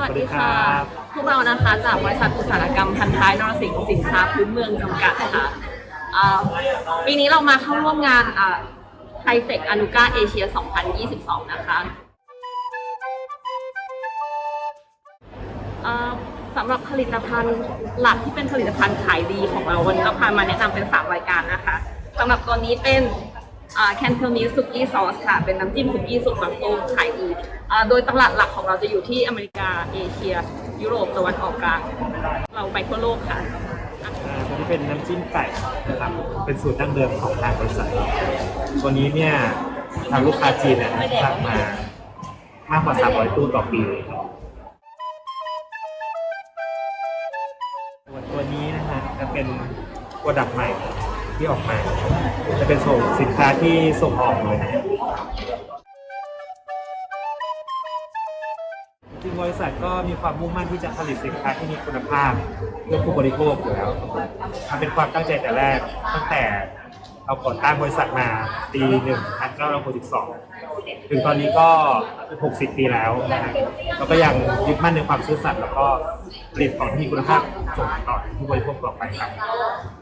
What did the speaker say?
วัสดีค่ะ พวกเรานะคะจากบริษัทอุตสาหกรรมพันท้ายนรสิงห์สินค้าพื้นเมืองจำกัดค่ะอ่าปีนี้เรามาเข้าร่วมงานไทเฟกอนุกาเอเชีย 2022 นะคะอ่าสำหรับผลิตภัณฑ์หลักที่เป็นผลิตภัณฑ์ขายดีของเราวันนี้เราพามาแนะนำเป็น 3 รายการนะคะสำหรับตัวนี้เป็น แคนเทลมีสุกี้ซอสค่ะ เป็นน้ำจิ้มสุกี้สูตรบางตุ้งขายดีโดยตลาดหลักของเราจะอยู่ที่อเมริกาเอเชีย ยุโรปตะวันออกกลาง เราไปทั่วโลกค่ะอ่าตัวนี้เป็นน้ำจิ้มไก่นะครับเป็นสูตรดั้งเดิมของทางบริษัทตัวนี้เนี่ยทางลูกค้าจีนเนี่ยสั่งมามากกว่า 300 ตู้ต่อปีเลยครับตัวนี้นะฮะจะเป็นโปรดักต์ใหม่ ที่ออกมา จะเป็นส่งสินค้าที่ส่งออกเลยจริงบริษัทก็มีความมุ่งมั่นที่จะผลิตสินค้าที่มีคุณภาพเพื่อผู้บริโภคอยู่แล้วมันเป็นความตั้งใจแต่แรกตั้งแต่เราก่อตั้งบริษัทมาปี1962ถึงตอนนี้ก็60ปีแล้วนะฮะเราก็ยังยึดมั่นในความซื่อสัตย์แล้วก็ผลิตของที่มีคุณภาพส่งต่อผู้บริโภคต่อไปครับ